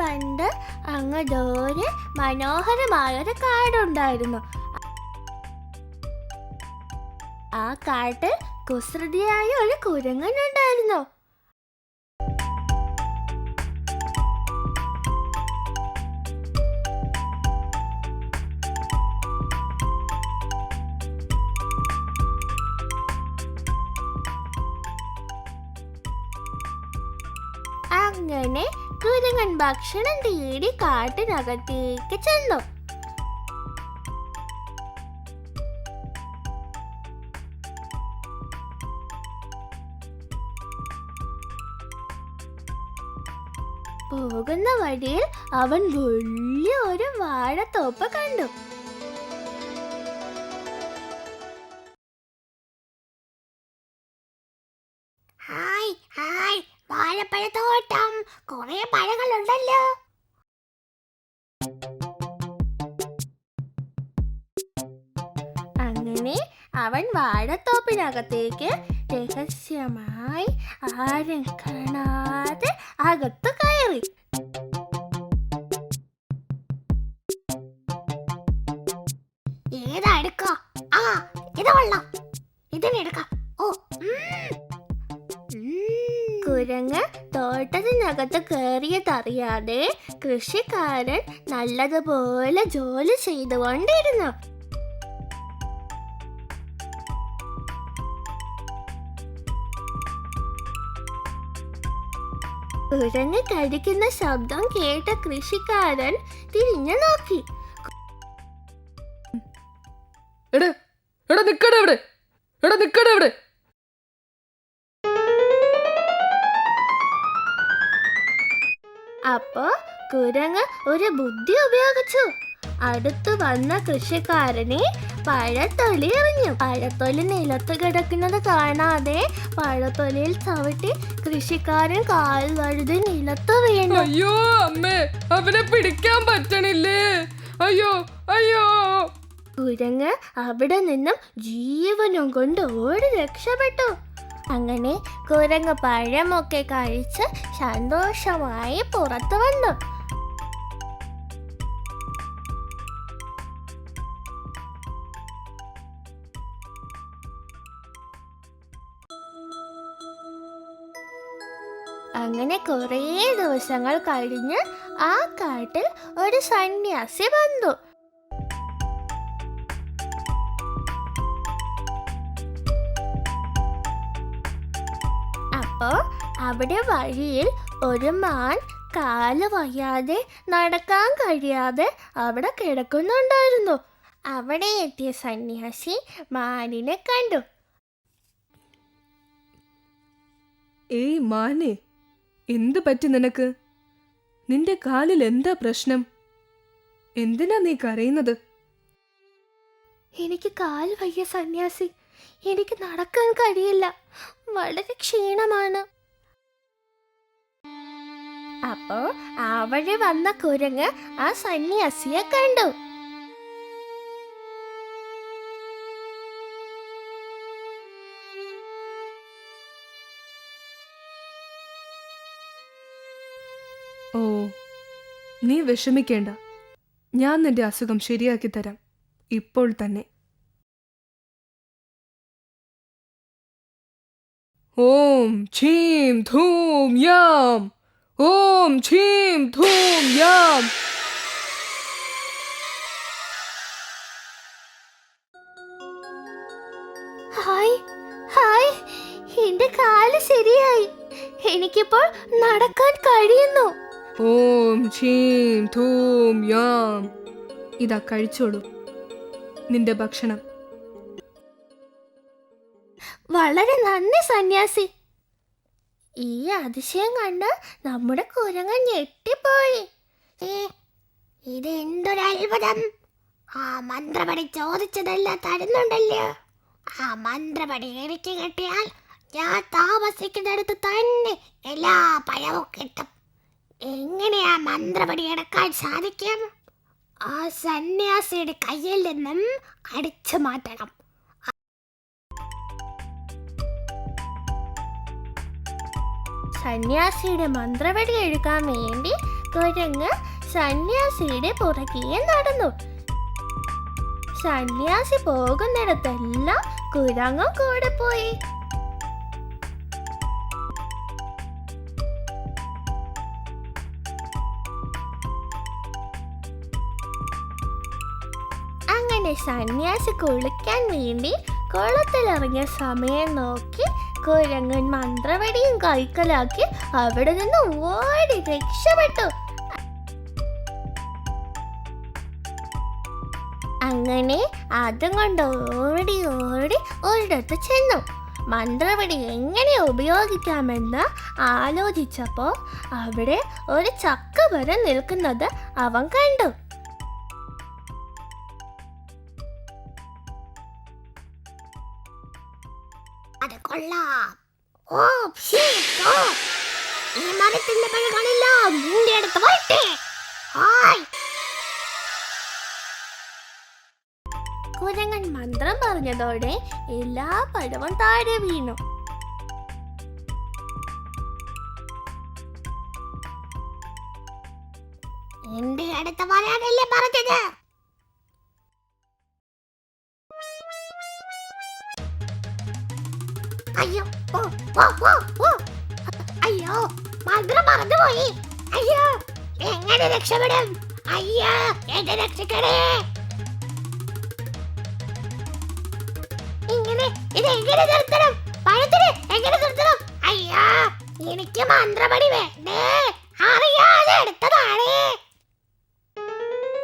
പണ്ട് അങ്ങ് ദൂരെ മനോഹരമായൊരു കാടുണ്ടായിരുന്നു. ആ കാട്ടിൽ കുസൃതിയായ ഒരു കുരങ്ങനുണ്ടായിരുന്നു. അങ്ങനെ കുരങ്ങൻ ഭക്ഷണം തേടി കാട്ടിനകത്തേക്ക് ചെന്നു. പോകുന്ന വഴിയിൽ അവൻ വലിയ ഒരു വാഴത്തോപ്പ് കണ്ടു. വാഴത്തോപ്പിനകത്തേക്ക് രഹസ്യമായി ആരും കാണാതെ അകത്ത് കയറി. ഏതാ എടുക്ക? ആ ഇത് കൊള്ളാം. ഇതിനെടുക്കാം ഓ കുരങ്ങ് തോട്ടത്തിനകത്ത് കയറിയതറിയാതെ കൃഷിക്കാരൻ നല്ലതുപോലെ ജോലി ചെയ്തുകൊണ്ടിരുന്നു. കുരങ്ങ് കടിക്കുന്ന ശബ്ദം കേട്ട കൃഷിക്കാരൻ തിരിഞ്ഞു നോക്കി. എടാ എടാ നിക്കടാ ഇവിടെ എടാ നിക്കടാ ഇവിടെ അപ്പോ കുരങ്ങ് ഒരു ബുദ്ധി ഉപയോഗിച്ചു. അടുത്തു വന്ന കൃഷിക്കാരനെ പഴത്തൊലി എറിഞ്ഞു പഴത്തൊലി നിലത്ത് കിടക്കുന്നത് കാണാതെ പഴത്തൊലിയിൽ ചവിട്ടി കൃഷിക്കാരൻ കാൽ വഴുതി നിലത്ത് വീണു. അയ്യോ അമ്മേ അവനെ പിടിക്കാൻ പറ്റണില്ലേ? അയ്യോ അയ്യോ. കുരങ്ങ് അവിടെ നിന്നും ജീവനും കൊണ്ട് ഓടി രക്ഷപ്പെട്ടു. അങ്ങനെ കുരങ്ങ് പഴമൊക്കെ കഴിച്ച് സന്തോഷമായി പുറത്തു വന്നു. അങ്ങനെ കുറേ ദിവസങ്ങൾ കഴിഞ്ഞ് ആ കാട്ടിൽ ഒരു സന്യാസി വന്നു. അപ്പോ അവിടെ വഴിയിൽ ഒരു മാൻ കാൽ വയ്യാതെ നടക്കാൻ കഴിയാതെ അവിടെ കിടക്കുന്നുണ്ടായിരുന്നു. അവിടെ എത്തിയ സന്യാസി മാനിനെ കണ്ടു. ഏയ് മാനെ എന്ത് പറ്റി നിനക്ക്? നിന്റെ കാലിൽ എന്താ പ്രശ്നം? എന്തിനാ നീ കരയുന്നത്? എനിക്ക് കാൽ വയ്യ സന്യാസി. എനിക്ക് നടക്കാൻ കഴിയില്ല. വളരെ ക്ഷീണമാണ്. അപ്പോ വഴി വന്ന കുരങ്ങ് ആ സന്യാസിയെ കണ്ടു. ഓ നീ വിഷമിക്കേണ്ട. ഞാൻ നിന്റെ അസുഖം ശരിയാക്കി തരാം. ഇപ്പോൾ തന്നെ. ഓം ഛീം ധൂം യാം. ഓം ഛീം ധൂം യാം. എന്റെ കാൽ ശരിയായി. എനിക്കിപ്പോൾ നടക്കാൻ കഴിയുന്നു. ഓം ഛീം ധൂം യാം. ഇതാ കഴിച്ചോളൂ. നിന്റെ ഭക്ഷണം. വളരെ നന്ദി സന്യാസി. ഈ അതിശയം കണ്ട് നമ്മുടെ കുരങ്ങൻ ഞെട്ടിപ്പോയി. ഇത് എന്തൊരത്ഭുതം ആ മന്ത്രപടി ചോദിച്ചതെല്ലാം തരുന്നുണ്ടല്ലോ. ആ മന്ത്രപടി എനിക്ക് കിട്ടിയാൽ ഞാൻ താമസിക്കുന്നിടത്ത് തന്നെ എല്ലാ പഴവും കിട്ടും. എങ്ങനെയാ മന്ത്രപടി എടുക്കാൻ സാധിക്കും? ആ സന്യാസിയുടെ കയ്യിൽ നിന്നും അടിച്ചു മാറ്റണം. സന്യാസിയുടെ മന്ത്രപടി എടുക്കാൻ വേണ്ടി കുരങ്ങ് സന്യാസിയുടെ പുറകെ നടന്നു. സന്യാസി പോകുന്നിടത്തെല്ലാം കുരങ്ങും കൂടെ പോയി. അങ്ങനെ സന്യാസി കുളിക്കാൻ വേണ്ടി കുളത്തിലിറങ്ങിയ സമയം നോക്കി കുരങ്ങൻ മന്ത്രവടിയും കൈക്കലാക്കി അവിടെ നിന്ന് ഓടി രക്ഷപ്പെട്ടു. അങ്ങനെ അതും കൊണ്ട് ഓടി ഓടി ഒരിടത്ത് ചെന്നു. മന്ത്രവടി എങ്ങനെ ഉപയോഗിക്കാമെന്ന് ആലോചിച്ചപ്പോൾ അവിടെ ഒരു ചക്ക വരെ നിൽക്കുന്നത് അവൻ കണ്ടു. കൊള്ളാം ഓ ഷീ, ഓ. ഈ മരത്തിന്റെ പഴകളെല്ലാം നിന്റെ അടുത്ത് വരട്ടെ. ഹായ്. കുരങ്ങൻ മന്ത്രം പറഞ്ഞതോടെ എല്ലാ പഴവും താഴെ വീണു. എന്റെ അടുത്ത വരാനല്ലേ പറഞ്ഞത്? രക്ഷപ്പെടും. അയ്യോ എന്നെ രക്ഷിക്കണേ ഇങ്ങനെ ഇത് എങ്ങനെ നിർത്തണം? പഴത്തിന് എങ്ങനെ നിർത്തണം? അയ്യോ എനിക്ക് മന്ത്രപടി വേണ്ടേ? അറിയാതെ എടുത്തതാണ്.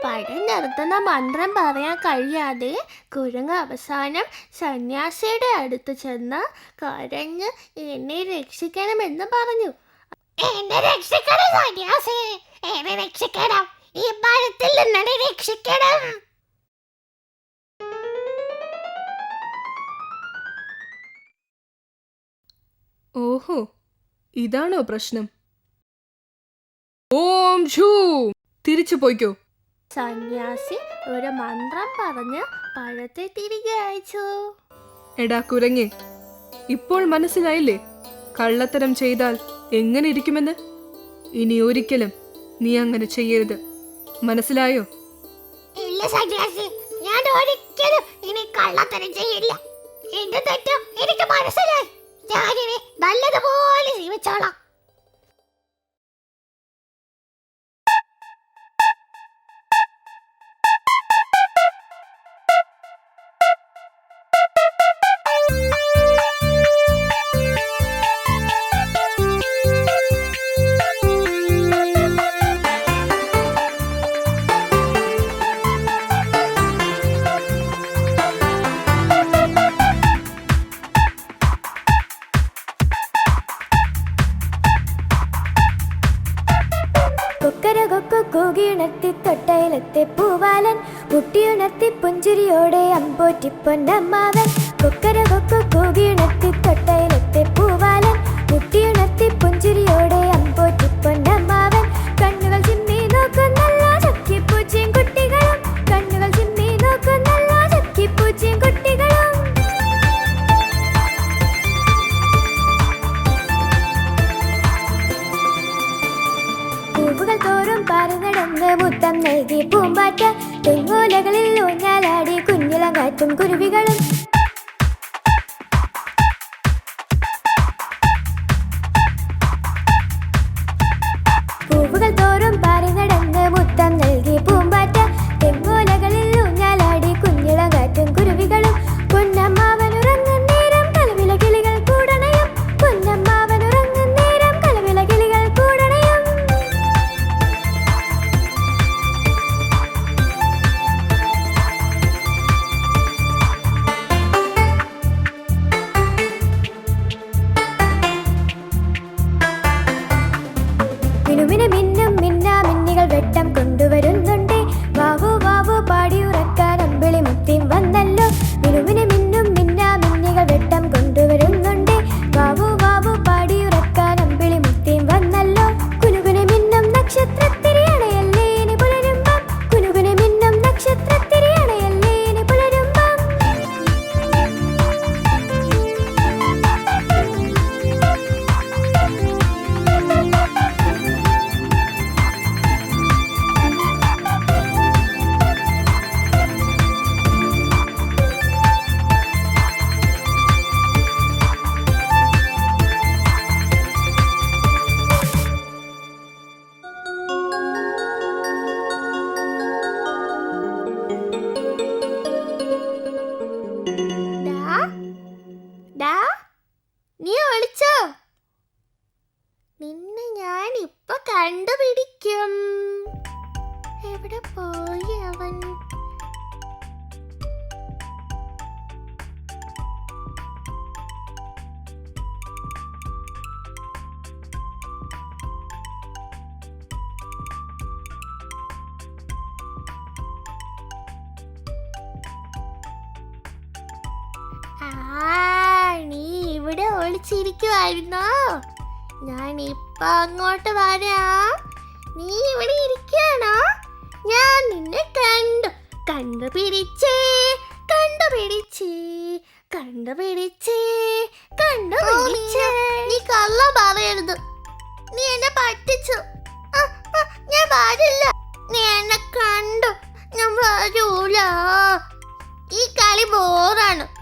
പഴം നിർത്തുന്ന മന്ത്രം പറയാൻ കഴിയാതെ കുരങ്ങ് അവസാനം സന്യാസിയുടെ അടുത്ത് ചെന്ന് കരഞ്ഞ് എന്നെ രക്ഷിക്കണമെന്ന് പറഞ്ഞു. എന്നെ രക്ഷിക്കണം സന്യാസി. എന്നെ രക്ഷിക്കണം ഈ മരത്തിൽ നിന്നെ രക്ഷിക്കണം ഓഹോ ഇതാണോ പ്രശ്നം? ഓം ഷൂ തിരിച്ചു പോയിക്കോ. സന്യാസി ഒരു മന്ത്രം പറഞ്ഞ് പഴത്തെ തിരികെ അയച്ചു. എടാ കുരങ്ങി ഇപ്പോൾ മനസ്സിലായില്ലേ? കള്ളത്തരം ചെയ്താൽ എങ്ങനെ ഇരിക്കുമെന്ന്? ഇനി ഒരിക്കലും നീ അങ്ങനെ ചെയ്യരുത്. മനസ്സിലായോ? ഇല്ല സന്യാസി ഞാൻ ഒരിക്കലും ഇനി കള്ളത്തരം ചെയ്യില്ല. എന്റെ തെറ്റ് എനിക്ക് മനസ്സിലായി. ഞാനിനി നല്ലതുപോലെ ജീവിച്ചോളാം. കൊക്കര പുഞ്ചിരിയോടെ അമ്പോറ്റിപ്പൊന്നമ്മാവൻ കൊക്കര കൊക്കു കൂകിയുണർത്തി തൊട്ടയിലെത്തെ ഇവിടെ ഒളിച്ചിരിക്കുവായിരുന്നോ ഞാൻ ഇപ്പൊ അങ്ങോട്ട് വരാം. നീ ഇവിടെ ഇരിക്കുകയാണോ? ഞാൻ നിന്നെ കണ്ടു. കണ്ടുപിടിച്ചേ. കണ്ടുപിടിച്ചേ. കണ്ടുപിടിച്ചേ. കണ്ടുപിടിച്ചേ. നീ കള്ള പറയരുത്. നീ എന്നെ പറ്റിച്ചു. ഞാൻ പാടില്ല നീ എന്നെ കണ്ടു. ഞാൻ വരൂല. ഈ കളി ബോറാണ്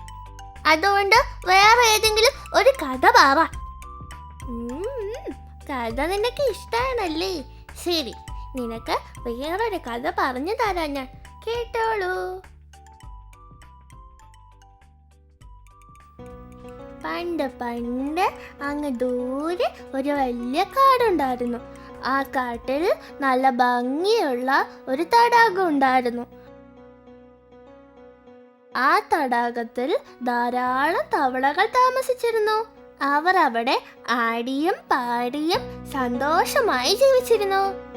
അതുകൊണ്ട് വേറെ ഏതെങ്കിലും ഒരു കഥ പാവാ. കഥ നിനക്ക് ഇഷ്ടമാണല്ലേ ശരി നിനക്ക് വേറൊരു കഥ പറഞ്ഞു തരാം ഞാൻ. കേട്ടോളൂ. പണ്ട് പണ്ട് അങ്ങ് ദൂരെ ഒരു വലിയ കാടുണ്ടായിരുന്നു. ആ കാട്ടിൽ നല്ല ഭംഗിയുള്ള ഒരു തടാകം ഉണ്ടായിരുന്നു. ആ തടാകത്തിൽ ധാരാളം തവളകൾ താമസിച്ചിരുന്നു. അവർ അവിടെ ആടിയും പാടിയും സന്തോഷമായി ജീവിച്ചിരുന്നു.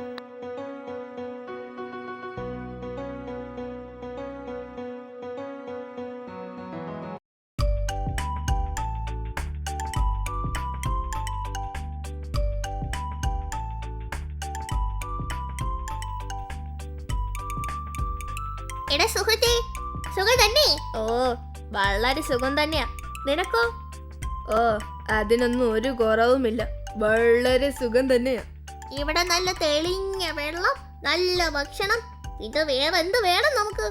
എടാ സുഹൃത്തേ സുഖം തന്നെ? ഓ വളരെ സുഖം തന്നെയാ. നിനക്കോ? ഓ അതിനൊന്നും ഒരു കുറവുമില്ല. വളരെ സുഖം തന്നെയാ. ഇവിടെ നല്ല തെളിഞ്ഞ വെള്ളം നല്ല ഭക്ഷണം. ഇത് വേറെ എന്ത് വേണം നമുക്ക്?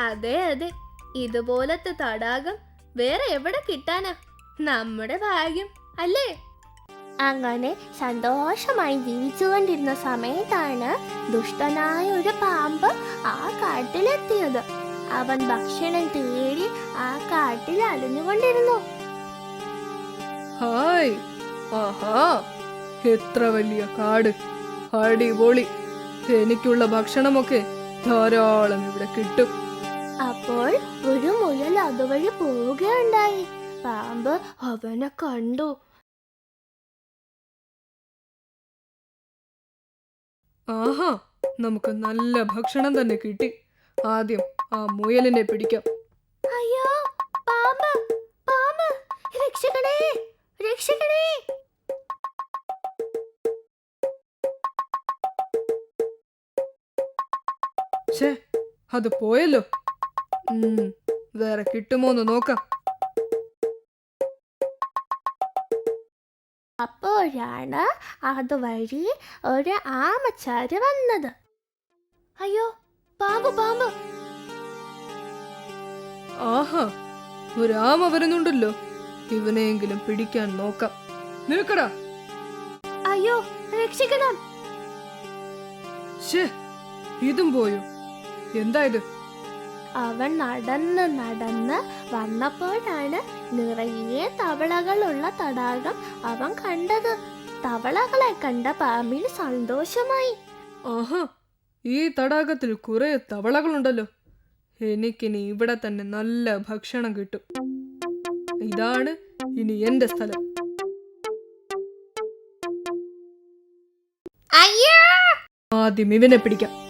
അതെ അതെ. ഇതുപോലത്തെ തടാകം വേറെ എവിടെ കിട്ടാനാ? നമ്മുടെ ഭാഗ്യം അല്ലേ? അങ്ങനെ സന്തോഷമായി ജീവിച്ചുകൊണ്ടിരുന്ന സമയത്താണ് ദുഷ്ടനായ ഒരു പാമ്പ് ആ കാട്ടിലെത്തിയത്. അവൻ ഭക്ഷണം തേടി ആ കാട്ടിൽ അലഞ്ഞുകൊണ്ടിരുന്നു. ഹായ്. ആഹാ. എത്ര വലിയ കാട്. അടിപൊളി. എനിക്കുള്ള ഭക്ഷണമൊക്കെ ധാരാളം ഇവിടെ കിട്ടും. അപ്പോൾ ഒരു മുയൽ അതുവഴി പോവുകയുണ്ടായി. പാമ്പ് അവനെ കണ്ടു. ആഹാ നമുക്ക് നല്ല ഭക്ഷണം തന്നെ കിട്ടി. ആദ്യം ആ മുയലിനെ പിടിക്കാം. അയ്യോ പാമ്പ് പാമ്പ് രക്ഷിക്കണേ രക്ഷിക്കണേ ഛേ അത് പോയല്ലോ. വേറെ കിട്ടുമോന്ന് നോക്കാം. അപ്പോഴാണ് അതുവഴി ഒരു ആമച്ചാര് വന്നത്. അയ്യോ പാമ്പ് പാമ്പ്. ആഹാ ഒരു ആമ വരുന്നുണ്ടല്ലോ. ഇവനെയെങ്കിലും പിടിക്കാൻ നോക്കാം. നിൽക്കടാ. അയ്യോ രക്ഷിക്കണം. ഇതും പോയോ? എന്താ ഇത്? അവൻ നടന്ന് നടന്ന് വന്നപ്പോഴാണ് നിറയെ തവളകളുള്ള തടാകം അവൻ കണ്ടത്. തവളകളെ കണ്ട പാമ്പിന് സന്തോഷമായി. ആഹാ ഈ തടാകത്തിൽ കുറെ തവളകളുണ്ടല്ലോ. എനിക്കിനി ഇവിടെ തന്നെ നല്ല ഭക്ഷണം കിട്ടും. ഇതാണ് ഇനി എന്റെ സ്ഥലം. ആദ്യം ഇവനെ പിടിക്കാം.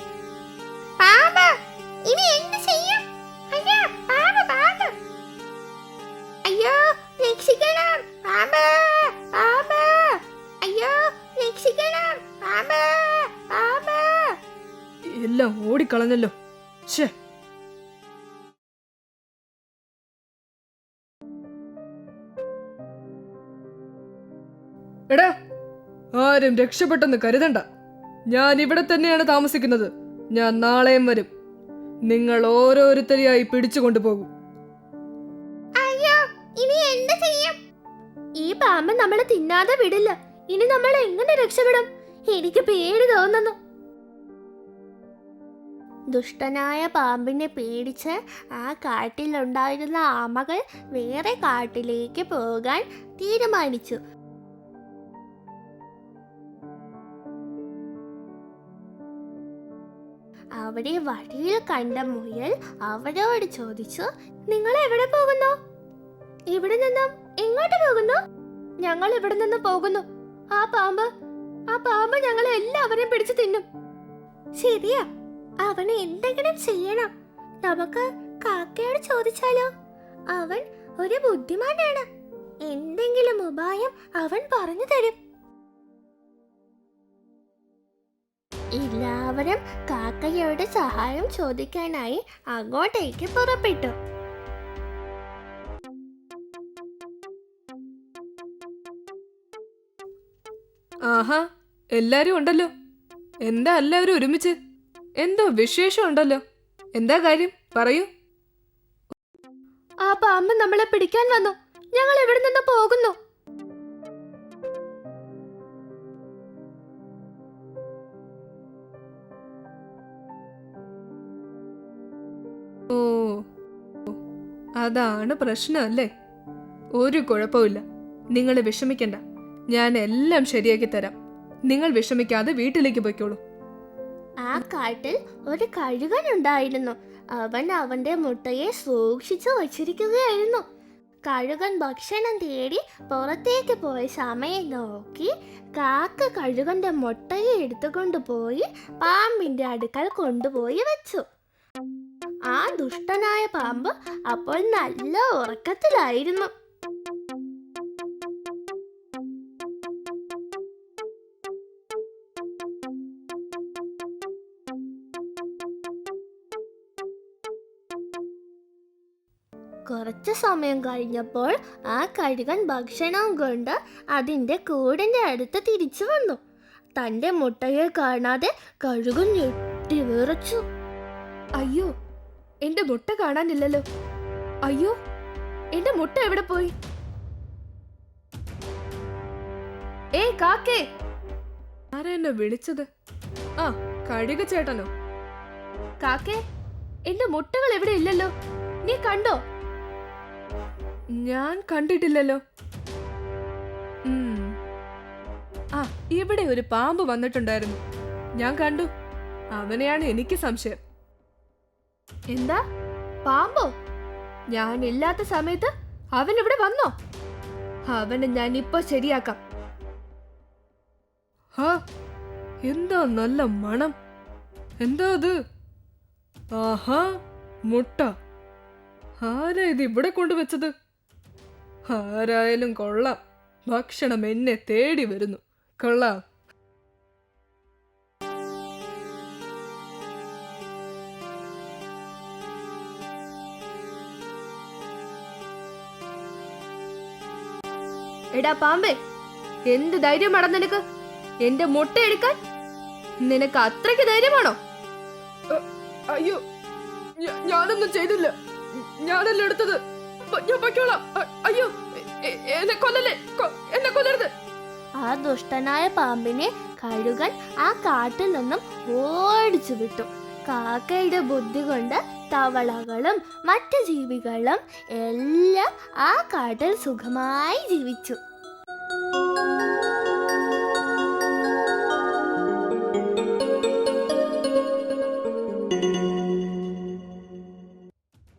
ആരും രക്ഷപ്പെട്ടെന്ന് കരുതണ്ട. ഞാൻ ഇവിടെ തന്നെയാണ് താമസിക്കുന്നത്. ഞാൻ നാളെയും വരും. നിങ്ങൾ ഓരോരുത്തരെയായി പിടിച്ചു കൊണ്ടുപോകും. അയ്യോ ഇനി എന്ത് ചെയ്യും? ഈ പാമ്പ് നമ്മളെ തിന്നാതെ വിടില്ല. ഇനി നമ്മൾ എങ്ങനെ രക്ഷപ്പെടും? എനിക്ക് പേടി തോന്നുന്നു. ദുഷ്ടനായ പാമ്പിനെ പേടിച്ച് ആ കാട്ടിലുണ്ടായിരുന്ന ആമകൾ വേറെ കാട്ടിലേക്ക് പോകാൻ തീരുമാനിച്ചു. അവിടെ വഴിയിൽ കണ്ട മുയൽ അവരോട് ചോദിച്ചു നിങ്ങൾ എവിടെ പോകുന്നു? ഇവിടെ നിന്നും എങ്ങോട്ട് പോകുന്നു? ഞങ്ങൾ ഇവിടെ നിന്ന് പോകുന്നു. ആ പാമ്പ് ആ പാമ്പ് ഞങ്ങളെ എല്ലാവരെയും പിടിച്ചു തിന്നും. ശരിയാ അവന് എന്തെങ്കിലും ചെയ്യണം. നമുക്ക് കാക്കയോട് ചോദിച്ചാലോ? അവൻ ഒരു ബുദ്ധിമാനാണ്. എന്തെങ്കിലും ഉപായം അവൻ പറഞ്ഞു തരും. എല്ലാവരും കാക്കയോട് സഹായം ചോദിക്കാനായി അങ്ങോട്ടേക്ക് പുറപ്പെട്ടു. ആഹാ എല്ലാരും ഉണ്ടല്ലോ. എന്താ എല്ലാവരും ഒരുമിച്ച്? എന്തോ വിശേഷം ഉണ്ടല്ലോ. എന്താ കാര്യം? പറയൂ. ആ പാമ്പ് നമ്മളെ പിടിക്കാൻ വന്നു. ഞങ്ങൾ ഇവിടെ നിന്ന് പോകുന്നു? അതാണ് പ്രശ്നം അല്ലേ? ഒരു കുഴപ്പമില്ല നിങ്ങൾ വിഷമിക്കണ്ട. ഞാൻ എല്ലാം ശരിയാക്കി തരാം. നിങ്ങൾ വിഷമിക്കാതെ വീട്ടിലേക്ക് പോയിക്കോളൂ. ആ കാട്ടിൽ ഒരു കഴുകൻ ഉണ്ടായിരുന്നു. അവൻ അവന്റെ മുട്ടയെ സൂക്ഷിച്ചു വച്ചിരിക്കുകയായിരുന്നു. കഴുകൻ ഭക്ഷണം തേടി പുറത്തേക്ക് പോയ സമയം നോക്കി കാക്ക കഴുകന്റെ മുട്ടയെ എടുത്തുകൊണ്ട് പോയി പാമ്പിന്റെ അടുക്കൽ കൊണ്ടുപോയി വെച്ചു. ആ ദുഷ്ടനായ പാമ്പ് അപ്പോൾ നല്ല ഉറക്കത്തിലായിരുന്നു. കുറച്ച് സമയം കഴിഞ്ഞപ്പോൾ ആ കഴുകൻ ഭക്ഷണം കൊണ്ട് അതിന്റെ കൂടിന്റെ അടുത്ത് തിരിച്ചു വന്നു. തന്റെ മുട്ടയെ കാണാതെ കഴുകൻ ഞെട്ടി വിറച്ചു. അയ്യോ എന്റെ മുട്ട കാണാനില്ലല്ലോ. അയ്യോ എന്റെ മുട്ട എവിടെ പോയി? ഏ കാക്കേ. ആരാ എന്നെ വിളിച്ചത്? ആ കഴുക ചേട്ടനോ? കാക്കേ എന്റെ മുട്ടകൾ എവിടെ ഇല്ലല്ലോ? നീ കണ്ടോ? ഞാൻ കണ്ടിട്ടില്ലല്ലോ. ആ ഇവിടെ ഒരു പാമ്പ് വന്നിട്ടുണ്ടായിരുന്നു. ഞാൻ കണ്ടു. അവനെയാണ് എനിക്ക് സംശയം. എന്താ? പാമ്പോ? ഞാൻ ഇല്ലാത്ത സമയത്ത് അവൻ ഇവിടെ വന്നോ? അവനെ ഞാൻ ഇപ്പൊ ശരിയാക്കാം. ഹാ എന്താ നല്ല മണം. എന്താ അത്? ആഹാ മുട്ട. ആരാ ഇത് ഇവിടെ കൊണ്ടുവച്ചത്? ആരായാലും കൊള്ളാം. ഭക്ഷണം എന്നെ തേടി വരുന്നു. കൊള്ളാം. എടാ പാമ്പേ എന്ത് ധൈര്യമാടാ നിനക്ക്? എന്റെ മുട്ട എടുക്കാൻ നിനക്ക് അത്രയ്ക്ക് ധൈര്യമാണോ? അയ്യോ ഞാനൊന്നും ചെയ്തില്ല. ഞാനല്ല എടുത്തത്. ഞാൻ പൊയ്ക്കോളാം. അയ്യോ എന്നെ കൊല്ലല്ലേ? എന്നെ കൊല്ലരുത്. ആ ദുഷ്ടനായ പാമ്പിനെ കഴുകൻ ആ കാട്ടിൽ നിന്നും ഓടിച്ചു വിട്ടു. കാക്കയുടെ ബുദ്ധി കൊണ്ട് തവളകളും മറ്റു ജീവികളും എല്ലാം ആ കാട്ടിൽ സുഖമായി ജീവിച്ചു.